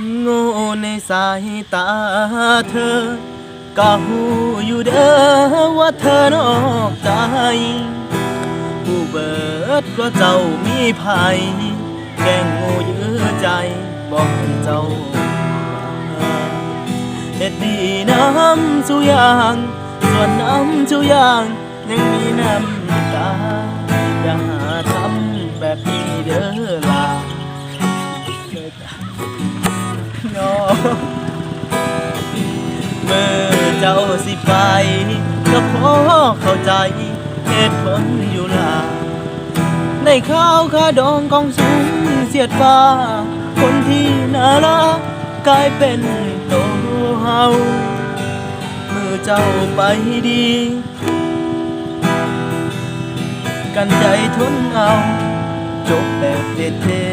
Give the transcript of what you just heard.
โง่ในสายตาเธอ ก็หูอยู่เด้อว่าเธอนอกใจ ผู้เบิดก็เจ้ามีภัย แกงโง่ยื้อใจบอกให้เจ้าเฮ็ดดีน้ำสุยาง ส่วนน้ำสุยาง ยังมีน้ำตา อย่าทำแบบนี้เด้อล่ะน้อง เมื่อเจ้าสิไปก็พอเข้าใจเหตุผลอยู่ล่ะในข้าวคาดองกองสูงเสียดฟ้า คนที่น่ารักกลายเป็นโตเฮาเมื่อเจ้าไปดี กันใจทนเอา จบแบบเท่